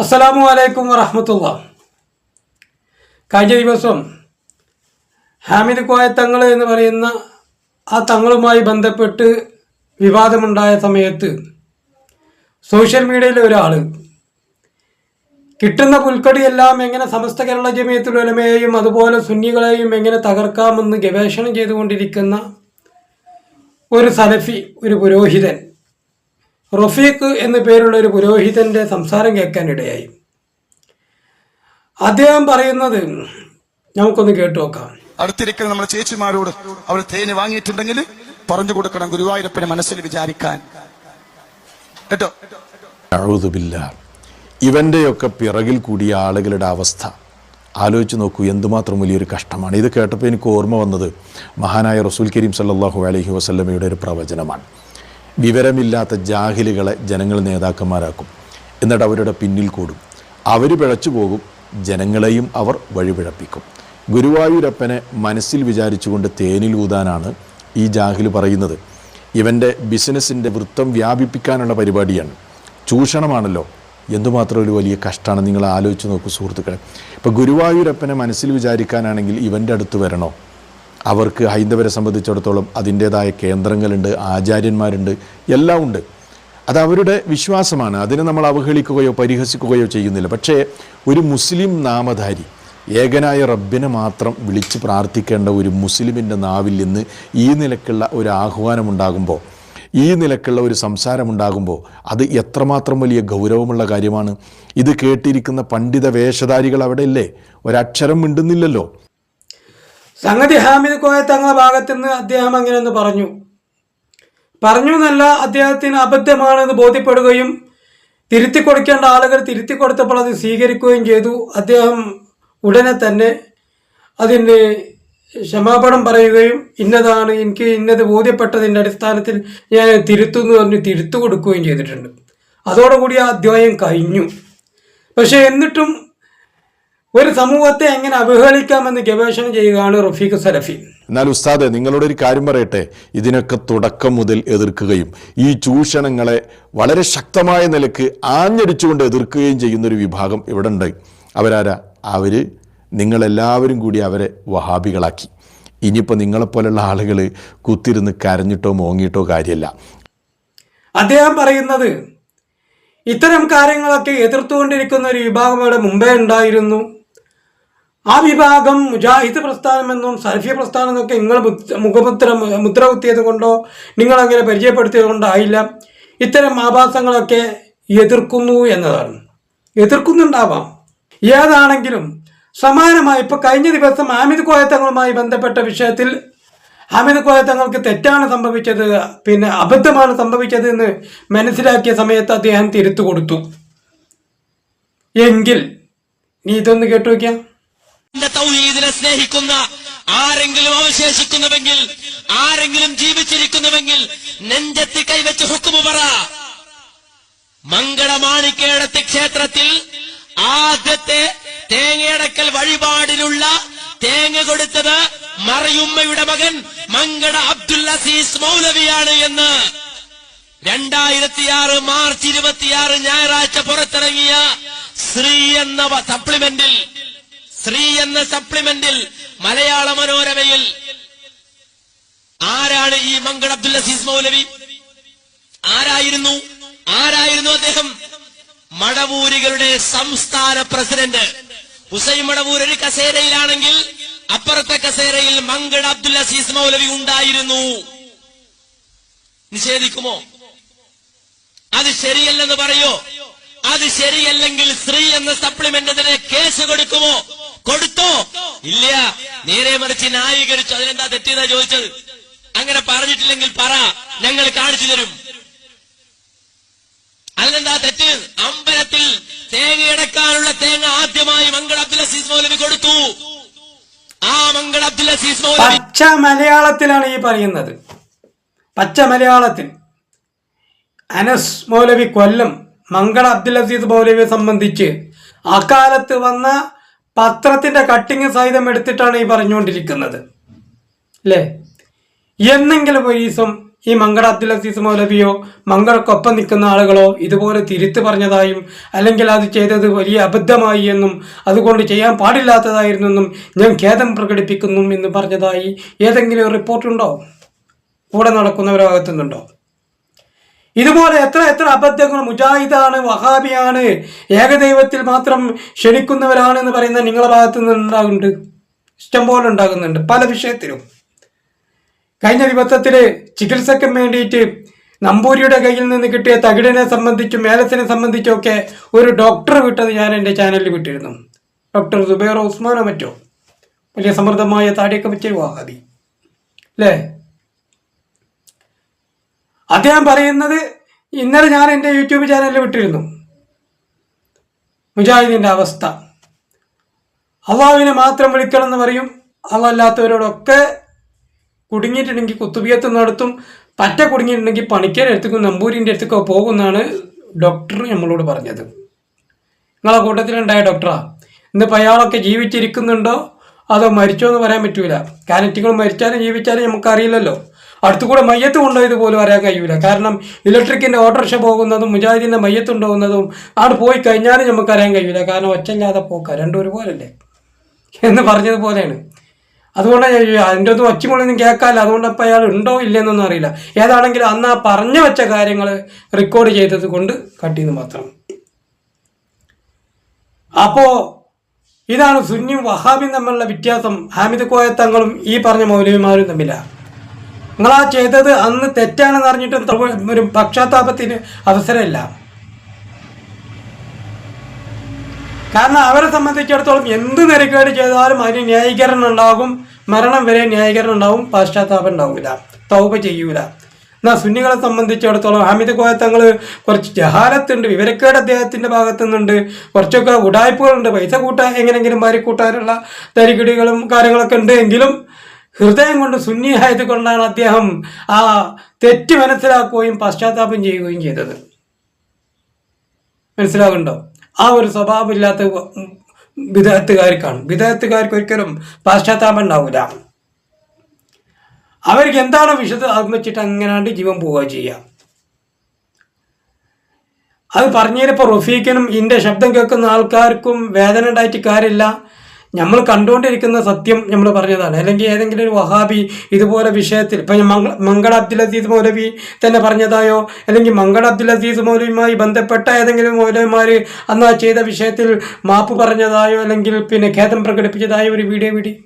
അസ്സലാമു അലൈക്കും വറഹമത്തുള്ള. കഴിഞ്ഞ ദിവസം ഹാമിദ് കോയ തങ്ങൾ എന്ന് പറയുന്ന ആ തങ്ങളുമായി ബന്ധപ്പെട്ട് വിവാദമുണ്ടായ സമയത്ത് സോഷ്യൽ മീഡിയയിലെ ഒരാൾ കിട്ടുന്ന പുൽക്കടിയെല്ലാം എങ്ങനെ സമസ്ത കേരള ജമിയത്തുലമയെയും അതുപോലെ സുന്നികളെയും എങ്ങനെ തകർക്കാമെന്ന് ഗവേഷണം ചെയ്തുകൊണ്ടിരിക്കുന്ന ഒരു സലഫി ഒരു പുരോഹിതൻ റഫീഖ് എന്ന പേരുള്ള ഒരു പുരോഹിതന്റെ സംസാരം കേൾക്കാനിടയായി അദ്ദേഹം പറയുന്നത് നമുക്കൊന്ന് കേട്ടു നോക്കാം. അടുത്തിരിക്കുന്ന നമ്മുടെ ചേച്ചിമാരോട് അവർ തേന് വാങ്ങിയിട്ടുണ്ടെങ്കിൽ പറഞ്ഞു കൊടുക്കണം ഗുരുവായൂരപ്പനെ മനസ്സിൽ വിചാരിക്കാൻ. കേട്ടോ? ഇവന്റെയൊക്കെ പിറകിൽ കൂടിയ ആളുകളുടെ അവസ്ഥ. ആലോചിച്ച് നോക്കൂ എന്തുമാത്രം വലിയൊരു കഷ്ടമാണ്. ഇത് കേട്ടപ്പോൾ എനിക്ക് ഓർമ്മ വന്നത് മഹാനായ റസൂൽ കരീം സല്ലാഹു അലഹി വസ്ലമയുടെ ഒരു പ്രവചനമാണ്. വിവരമില്ലാത്ത ജാഹിലുകളെ ജനങ്ങൾ നേതാക്കന്മാരാക്കും. എന്നിട്ട് അവരുടെ പിന്നിൽ കൂടും. അവർ പിഴച്ചു പോകും. ജനങ്ങളെയും അവർ വഴിപിഴപ്പിക്കും. ഗുരുവായൂരപ്പനെ മനസ്സിൽ വിചാരിച്ചുകൊണ്ട് തേനിൽ തേനിലൂതാനാണ് ഈ ജാഹിൽ പറയുന്നത്. ഇവന്റെ ബിസിനസ്സിന്റെ വൃത്തം വ്യാപിപ്പിക്കാനുള്ള പരിപാടിയാണ്. ചൂഷണമാണല്ലോ. എന്തുമാത്രം ഒരു വലിയ കഷ്ടമാണ് നിങ്ങൾ ആലോചിച്ച് നോക്കൂ സുഹൃത്തുക്കളെ. ഇപ്പോൾ ഗുരുവായൂരപ്പനെ മനസ്സിൽ വിചാരിക്കാനാണെങ്കിൽ ഇവന്റെ അടുത്ത് വരണോ? അവർക്ക് ഹൈന്ദവരെ സംബന്ധിച്ചിടത്തോളം അതിന്റേതായ കേന്ദ്രങ്ങളുണ്ട് ആചാര്യന്മാരുണ്ട് എല്ലാം ഉണ്ട്. അത് അവരുടെ വിശ്വാസമാണ്. അതിനെ നമ്മൾ അവഹേളിക്കുകയോ പരിഹസിക്കുകയോ ചെയ്യുന്നില്ല. പക്ഷേ ഒരു മുസ്ലിം നാമധാരി ഏകനായ റബ്ബിനെ മാത്രം വിളിച്ച് പ്രാർത്ഥിക്കേണ്ട ഒരു മുസ്ലിമിന്റെ നാവിൽ നിന്ന് ഈ നിലക്കുള്ള ഒരു ആഹ്വാനം ഉണ്ടാകുമ്പോൾ ഈ നിലക്കുള്ള ഒരു സംസാരമുണ്ടാകുമ്പോൾ അത് എത്രമാത്രം വലിയ ഗൗരവമുള്ള കാര്യമാണ്. ഇത് കേട്ടിരിക്കുന്ന പണ്ഡിത വേഷധാരികൾ അവിടെ ഇല്ലേ? ഒരക്ഷരം മിണ്ടുന്നില്ലല്ലോ. സംഗതി ഹാമിദ് കോയ തങ്ങളുടെ ഭാഗത്തു നിന്ന് അദ്ദേഹം അങ്ങനെ പറഞ്ഞു. പറഞ്ഞു എന്നല്ല അദ്ദേഹത്തിന് അബദ്ധമാണെന്ന് ബോധ്യപ്പെടുകയും തിരുത്തി കൊടുക്കേണ്ട ആളുകൾ തിരുത്തി കൊടുത്തപ്പോൾ അത് സ്വീകരിക്കുകയും ചെയ്തു. അദ്ദേഹം ഉടനെ തന്നെ അതിന് ക്ഷമാപണം പറയുകയും ഇന്നതാണ് എനിക്ക് ഇന്നത് ബോധ്യപ്പെട്ടതിന്റെ അടിസ്ഥാനത്തിൽ ഞാൻ തിരുത്തുന്നു പറഞ്ഞ് തിരുത്തു കൊടുക്കുകയും ചെയ്തിട്ടുണ്ട്. അതോടുകൂടി ആ അധ്യായം കഴിഞ്ഞു. പക്ഷേ എന്നിട്ടും ഒരു സമൂഹത്തെ എങ്ങനെ അവഹേളിക്കാമെന്ന് ഗവേഷണം ചെയ്യുകയാണ് റഫീഖ് സലഫി. എന്നാൽ ഉസ്താദെ നിങ്ങളോട് ഒരു കാര്യം പറയട്ടെ? ഇതിനൊക്കെ തുടക്കം മുതൽ എതിർക്കുകയും ഈ ചൂഷണങ്ങളെ വളരെ ശക്തമായ നിലയ്ക്ക് ആഞ്ഞടിച്ചുകൊണ്ട് എതിർക്കുകയും ചെയ്യുന്ന ഒരു വിഭാഗം ഇവിടെ ഉണ്ട് അവരാരാ? അവർ നിങ്ങളെല്ലാവരും കൂടി അവരെ വഹാബികളാക്കി. ഇനിയിപ്പോൾ നിങ്ങളെപ്പോലുള്ള ആളുകൾ കുത്തിരുന്ന് കരഞ്ഞിട്ടോ മോങ്ങിയിട്ടോ കാര്യമല്ല അദ്ദേഹം പറയുന്നത് ഇത്തരം കാര്യങ്ങളൊക്കെ എതിർത്തുകൊണ്ടിരിക്കുന്ന ഒരു വിഭാഗം ഇവിടെ മുമ്പേ ഉണ്ടായിരുന്നു. ആ വിഭാഗം മുജാഹിദ് പ്രസ്ഥാനമെന്നും സൽഫിയ പ്രസ്ഥാനം എന്നൊക്കെ നിങ്ങൾ മുദ്ര- മുഖമുദ്ര മുദ്ര കുത്തിയത് കൊണ്ടോ നിങ്ങളങ്ങനെ പരിചയപ്പെടുത്തിയത് കൊണ്ടോ ആയില്ല. ഇത്തരം ആഭാസങ്ങളൊക്കെ എതിർക്കുന്നു എന്നതാണ്. എതിർക്കുന്നുണ്ടാവാം. ഏതാണെങ്കിലും സമാനമായി ഇപ്പൊ കഴിഞ്ഞ ദിവസം ആമിദ് കോയത്തങ്ങളുമായി ബന്ധപ്പെട്ട വിഷയത്തിൽ ആമിദ് കോയത്തങ്ങൾക്ക് തെറ്റാണ് സംഭവിച്ചത് പിന്നെ അബദ്ധമാണ് സംഭവിച്ചത് എന്ന് മനസ്സിലാക്കിയ സമയത്ത് അദ്ദേഹം തിരുത്തു കൊടുത്തു. എങ്കിൽ നീ ഇതൊന്ന് കേട്ടു എന്റെ തൗഹീദിനെ സ്നേഹിക്കുന്ന ആരെങ്കിലും അവശേഷിക്കുന്നുവെങ്കിൽ ആരെങ്കിലും ജീവിച്ചിരിക്കുന്നുവെങ്കിൽ നെഞ്ചത്തി കൈവച്ച് ഹുക്കുമു പറ. മംഗളമാണിക്കേടത്ത് ക്ഷേത്രത്തിൽ ആദ്യത്തെ തേങ്ങയടക്കൽ വഴിപാടിലുള്ള തേങ്ങ കൊടുത്തത് മറിയുമ്മയുടെ മകൻ മങ്കട അബ്ദുൽ അസീസ് മൗലവിയാണ് എന്ന്. രണ്ടായിരത്തിയാറ് മാർച്ച് ഇരുപത്തിയാറ് ഞായറാഴ്ച പുറത്തിറങ്ങിയ ശ്രീ എന്ന സപ്ലിമെന്റിൽ ശ്രീ എന്ന സപ്ലിമെന്റിൽ മലയാള മനോരമയിൽ ആരാണ് ഈ മംഗൾ അബ്ദുൽ അസീസ് മൗലവി? ആരായിരുന്നു? ആരായിരുന്നു അദ്ദേഹം? മടവൂരികളുടെ സംസ്ഥാന പ്രസിഡന്റ്. ഹുസൈൻ മടവൂർ ഒരു കസേരയിലാണെങ്കിൽ അപ്പുറത്തെ കസേരയിൽ മംഗൾ അബ്ദുൽ അസീസ് മൗലവി ഉണ്ടായിരുന്നു. നിഷേധിക്കുമോ? അത് ശരിയല്ലെന്ന് പറയോ? അത് ശരിയല്ലെങ്കിൽ സ്ത്രീ എന്ന സപ്ലിമെന്റ് കേസ് കൊടുക്കുമോ? കൊടുത്തോ? ഇല്ല. നേരെ മറിച്ച് ന്യായീകരിച്ചു അതിനെന്താ തെറ്റിയതാ ചോദിച്ചത്? അങ്ങനെ പറഞ്ഞിട്ടില്ലെങ്കിൽ പറ. ഞങ്ങൾ കാണിച്ചു തരും. അതിനെന്താ തെറ്റ്? അമ്പലത്തിൽ തേങ്ങയടക്കാനുള്ള തേങ്ങ ആദ്യമായി മംഗൾ അബ്ദുൽ അസീസ് മൗലവി കൊടുത്തു. ആ മംഗൾ അബ്ദുൽ അസീസ് മൗലവി പച്ച മലയാളത്തിലാണ് ഈ പറയുന്നത്. പച്ച മലയാളത്തിൽ അനസ് മൗലവി കൊല്ലം മംഗള അബ്ദുൽ അസീസ് മൗലവിയെ സംബന്ധിച്ച് അക്കാലത്ത് വന്ന പത്രത്തിന്റെ കട്ടിങ് സഹിതം എടുത്തിട്ടാണ് ഈ പറഞ്ഞുകൊണ്ടിരിക്കുന്നത്. അല്ലേ എന്നെങ്കിലും ഒരു ദിവസം ഈ മങ്കട അബ്ദുൽ അസീസ് മൗലവിയോ മങ്കടക്കൊപ്പം നിൽക്കുന്ന ആളുകളോ ഇതുപോലെ തിരുത്ത് പറഞ്ഞതായും അല്ലെങ്കിൽ അത് ചെയ്തത് വലിയ അബദ്ധമായി എന്നും അതുകൊണ്ട് ചെയ്യാൻ പാടില്ലാത്തതായിരുന്നു എന്നും ഞാൻ ഖേദം പ്രകടിപ്പിക്കുന്നു എന്ന് പറഞ്ഞതായി ഏതെങ്കിലും റിപ്പോർട്ടുണ്ടോ കൂടെ നടക്കുന്നവരോ അകത്തുന്നുണ്ടോ? ഇതുപോലെ എത്ര എത്ര അബദ്ധങ്ങൾ മുജാഹിദാണ് വഹാബിയാണ് ഏകദൈവത്തിൽ മാത്രം ക്ഷണിക്കുന്നവരാണ് എന്ന് പറയുന്ന നിങ്ങളുടെ ഭാഗത്ത് നിന്ന് ഉണ്ടാകുന്നുണ്ട് ഇഷ്ടംപോലെ ഉണ്ടാകുന്നുണ്ട് പല വിഷയത്തിലും. കഴിഞ്ഞ ദിവസത്തിൽ ചികിത്സയ്ക്ക് വേണ്ടിയിട്ട് നമ്പൂരിയുടെ കയ്യിൽ നിന്ന് കിട്ടിയ തകിടിനെ സംബന്ധിച്ചും മേലസിനെ സംബന്ധിച്ചൊക്കെ ഒരു ഡോക്ടർ വിട്ടത് ഞാൻ എന്റെ ചാനലിൽ വിട്ടിരുന്നു. ഡോക്ടർ സുബൈർ ഉസ്മാനോ മറ്റോ? വലിയ സമൃദ്ധമായ താടിയൊക്കെ വെച്ച വഹാബി. അല്ലേ? അദ്ദേഹം പറയുന്നത് ഇന്നലെ ഞാൻ എന്റെ യൂട്യൂബ് ചാനലിൽ വിട്ടിരുന്നു. മുജാഹിദിന്റെ അവസ്ഥ. അള്ളാഹുവിനെ മാത്രം വിളിക്കണം എന്ന് പറയും. അള്ളാഹല്ലാത്തവരോടൊക്കെ കുടുങ്ങിയിട്ടുണ്ടെങ്കിൽ കുത്തുബിയത്ത് നടത്തും. പറ്റ കുടുങ്ങിയിട്ടുണ്ടെങ്കിൽ പണിക്കരുടെ അടുത്തേക്കും നമ്പൂരിന്റെ അടുത്തേക്കോ പോകുമെന്നാണ് ഡോക്ടർ നമ്മളോട് പറഞ്ഞത്. നിങ്ങളെ കൂട്ടത്തിലുണ്ടായ ഡോക്ടറാ. ഇന്നിപ്പോൾ അയാളൊക്കെ ജീവിച്ചിരിക്കുന്നുണ്ടോ? അതോ മരിച്ചോ എന്ന് പറയാൻ പറ്റൂല. കാനറ്റികൾ മരിച്ചാലും ജീവിച്ചാലും നമുക്കറിയില്ലല്ലോ. അടുത്തു കൂടെ മയ്യത്ത് കൊണ്ടുപോയത് പോലും അറിയാൻ കഴിയൂല. കാരണം ഇലക്ട്രിക്കിന്റെ ഓട്ടോറിക്ഷ പോകുന്നതും മുജാഹിദിന്റെ മയ്യത്ത് കൊണ്ടുപോകുന്നതും അവിടെ പോയി കഴിഞ്ഞാലും നമുക്ക് അറിയാൻ കഴിയൂല. കാരണം ഒച്ചല്ലാതെ പോക്ക. രണ്ടും ഒരുപോലല്ലേ? എന്ന് പറഞ്ഞതുപോലെയാണ്. ചോദിച്ചത്. അതിന്റെ ഒന്നും ഒച്ചമുള്ളൊന്നും കേൾക്കാല്ല. അതുകൊണ്ട് അപ്പം അയാൾ ഉണ്ടോ ഇല്ലെന്നൊന്നും അറിയില്ല. ഏതാണെങ്കിലും അന്ന് ആ പറഞ്ഞു വെച്ച കാര്യങ്ങൾ റെക്കോർഡ് ചെയ്തത് കൊണ്ട് കട്ടിയെന്ന് മാത്രം. അപ്പോ ഇതാണ് സുന്നിയും വഹാബിയും തമ്മിലുള്ള വ്യത്യാസം. ഹാമിദ് കോയത്തങ്ങളും ഈ പറഞ്ഞ മൗലവിമാരും തമ്മിലാണ് നിങ്ങളാ ചെയ്തത് അന്ന് തെറ്റാണെന്ന് അറിഞ്ഞിട്ട് ഒരു പക്ഷാത്താപത്തിന് അവസരമില്ല. കാരണം അവരെ സംബന്ധിച്ചിടത്തോളം എന്ത് നിരക്കേട് ചെയ്താലും അതിന് ന്യായീകരണം ഉണ്ടാകും. മരണം വരെ ന്യായീകരണം ഉണ്ടാവും. പാശ്ചാത്താപം ഉണ്ടാവില്ല തൗപ ചെയ്യൂല. എന്നാൽ സുന്നികളെ സംബന്ധിച്ചിടത്തോളം ഹാമിദ് കോയ തങ്ങൾ കുറച്ച് ജഹാലത്തുണ്ട്. വിവരക്കേട് അദ്ദേഹത്തിന്റെ ഭാഗത്തു നിന്നുണ്ട് കുറച്ചൊക്കെ ഉടായ്പകളുണ്ട്. പൈസ കൂട്ടാൻ എങ്ങനെയെങ്കിലും മാറി കൂട്ടാനുള്ള തരികിടികളും കാര്യങ്ങളൊക്കെ ഉണ്ട്. എങ്കിലും ഹൃദയം കൊണ്ട് സുന്നിയായത് കൊണ്ടാണ് അദ്ദേഹം ആ തെറ്റ് മനസ്സിലാക്കുകയും പശ്ചാത്താപം ചെയ്യുകയും ചെയ്തത്. മനസ്സിലാകുന്നുണ്ടോ ആ ഒരു സ്വഭാവമില്ലാത്ത വിദഗ്ധക്കാർക്കാണ് വിദഗ്ധക്കാർക്ക് ഒരിക്കലും പാശ്ചാത്താപം ഉണ്ടാവില്ല. അവർക്ക് എന്താണ് വിശുദ്ധ അത് വെച്ചിട്ട് അങ്ങനാണ്ട് ജീവൻ പോവുക ചെയ്യുക അത് പറഞ്ഞതിനിപ്പോൾ റഫീഖിനും ഇതിന്റെ ശബ്ദം കേൾക്കുന്ന ആൾക്കാർക്കും വേദന ഉണ്ടായിട്ട് കാര്യമില്ല. നമ്മൾ കണ്ടുകൊണ്ടിരിക്കുന്ന സത്യം നമ്മൾ പറഞ്ഞതാണ്. അല്ലെങ്കിൽ ഏതെങ്കിലും ഒരു വഹാബി ഇതുപോലെ വിഷയത്തിൽ ഇപ്പം മംഗ മംഗള അബ്ദുൽ അസീസ് മൗലവി തന്നെ പറഞ്ഞതായോ? അല്ലെങ്കിൽ മംഗള അബ്ദുൽ അസീസ് മൗലവിയുമായി ബന്ധപ്പെട്ട ഏതെങ്കിലും മൗലവിമാർ അന്ന് ആ ചെയ്ത വിഷയത്തിൽ മാപ്പ് പറഞ്ഞതായോ? അല്ലെങ്കിൽ പിന്നെ ഖേദം പ്രകടിപ്പിച്ചതായോ ഒരു വീഡിയോ വീടി?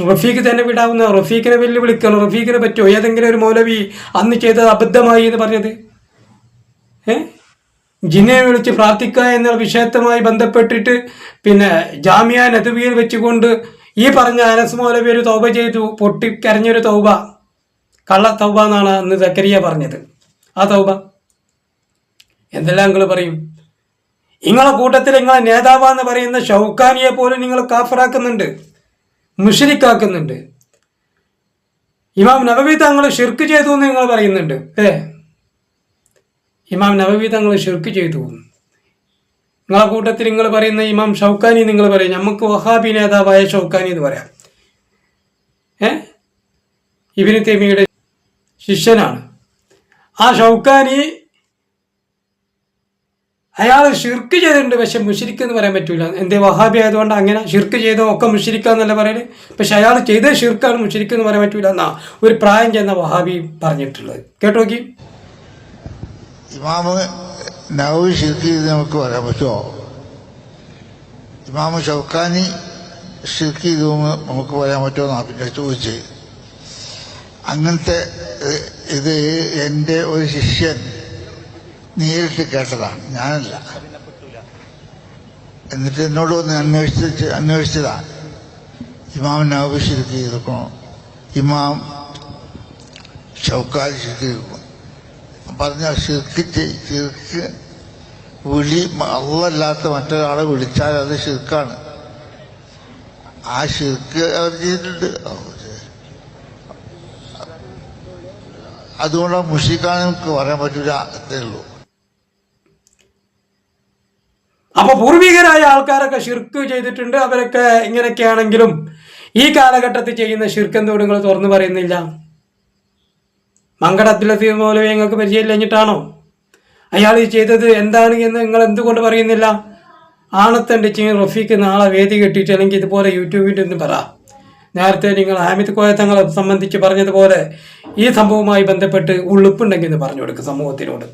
റഫീഖ് തന്നെ വിടാവുന്ന റഫീഖിനെ വെല്ലുവിളിക്കണം. റഫീഖിനെ പറ്റുമോ ഏതെങ്കിലും ഒരു മൗലവി അന്ന് ചെയ്തത് അബദ്ധമായി എന്ന് പറഞ്ഞത്? ഏ? ജിന്നെ വിളിച്ച് പ്രാർത്ഥിക്കുക എന്ന വിഷയത്തുമായി ബന്ധപ്പെട്ടിട്ട് പിന്നെ ജാമ്യ നദവിയിൽ വെച്ചുകൊണ്ട് ഈ പറഞ്ഞ അനസ് മൗലവി ഒരു തൗബ ചെയ്തു പൊട്ടിക്കരഞ്ഞൊരു തൗബ കള്ള തൗബ എന്നാണ് അന്ന് സക്കരിയ പറഞ്ഞത്. ആ തൗബ എന്തെല്ലാം നിങ്ങൾ പറയും? നിങ്ങളെ കൂട്ടത്തിൽ നിങ്ങളെ നേതാവെന്ന് പറയുന്ന ഷൗക്കാനിയെ പോലും നിങ്ങൾ കാഫറാക്കുന്നുണ്ട് മുഷരിക്കാക്കുന്നുണ്ട്. ഇമാം നബവി തങ്ങൾ ഷിർക്ക് ചെയ്തു എന്ന് നിങ്ങൾ പറയുന്നുണ്ട് ഏ ഇമാം നവവി തങ്ങൾ ഷിർക്ക് ചെയ്തു. നിങ്ങളെ കൂട്ടത്തിൽ നിങ്ങൾ പറയുന്ന ഇമാം ഷൗക്കാനി നിങ്ങൾ പറയും. നമുക്ക് വഹാബി നേതാവായ ഷൗക്കാനി എന്ന് പറയാം. ഏ? ഇബിന് തെമിയുടെ ശിഷ്യനാണ്. ആ ഷൗക്കാനി അയാൾ ഷിർക്ക് ചെയ്തിട്ടുണ്ട്. പക്ഷെ മുഷിരിക്ക് എന്ന് പറയാൻ പറ്റൂല. എന്തേ വഹാബി ആയതുകൊണ്ട് അങ്ങനെ ഷിർക്ക് ചെയ്തോ ഒക്കെ മുഷിരിക്കാന്നല്ല പറയൽ? പക്ഷെ അയാൾ ചെയ്ത ഷിർക്കാണ് മുഷിരിക്ക് എന്ന് പറയാൻ പറ്റൂല എന്നാ ഒരു പ്രായം ചെന്ന വഹാബി പറഞ്ഞിട്ടുള്ളത്. കേട്ടോ നോക്കി ഇമാമ് നവവി ഷിർക്ക് ചെയ്ത് നമുക്ക് പറയാൻ പറ്റുമോ? ഇമാമ് ഷൗക്കാനി ഷിർക്ക് ചെയ്തു നമുക്ക് പറയാൻ പറ്റുമോ എന്നാ പിന്നെ ചോദിച്ചത് അങ്ങനത്തെ ഇത് എന്റെ ഒരു ശിഷ്യൻ നേരിട്ട് കേട്ടതാണ്. ഞാനല്ല. എന്നിട്ട് എന്നോട് ഒന്ന് അന്വേഷിച്ച് അന്വേഷിച്ചതാണ് ഇമാം നവവി ശിർക്കി ചെയ്തിരിക്കണോ ഇമാം ശിർക്കി ചെയ്തിരിക്കണം പറഞ്ഞ ശിർക്ക് ശിർക്ക് വിളി അള്ളല്ലാത്ത മറ്റൊരാളെ വിളിച്ചാൽ അത് ശിർക്കാണ്. ആ ശിർക്ക് അവർ ചെയ്തിട്ടുണ്ട്. അതുകൊണ്ട് മുഷിക്കാൻ നമുക്ക് പറയാൻ പറ്റില്ല അത്രേ ഉള്ളൂ. അപ്പൊ പൂർവികരായ ആൾക്കാരൊക്കെ ശിർക്ക് ചെയ്തിട്ടുണ്ട്. അവരൊക്കെ ഇങ്ങനെയൊക്കെയാണെങ്കിലും ഈ കാലഘട്ടത്തിൽ ചെയ്യുന്ന ഷിർക്ക് നിങ്ങൾ തുറന്നു പറയുന്നില്ല? മങ്കട അബ്ദുൽ ലത്തീഫ് മൗലവി പരിചയം പരിചയമില്ലഞ്ഞിട്ടാണോ അയാൾ ഈ ചെയ്തത് എന്താണ് എന്ന് നിങ്ങൾ എന്തുകൊണ്ട് പറയുന്നില്ല? ആണത്തന്റെ ചീ റഫീക്ക് നാളെ വേദി കെട്ടിയിട്ട് അല്ലെങ്കിൽ ഇതുപോലെ യൂട്യൂബിന്റെ ഒന്ന് പറ. നേരത്തെ നിങ്ങൾ ഹാമിദ് കോയ തങ്ങളെ സംബന്ധിച്ച് പറഞ്ഞതുപോലെ ഈ സംഭവവുമായി ബന്ധപ്പെട്ട് ഉള്ളുപ്പുണ്ടെങ്കിൽ എന്ന് പറഞ്ഞു കൊടുക്കുക സമൂഹത്തിനോട്.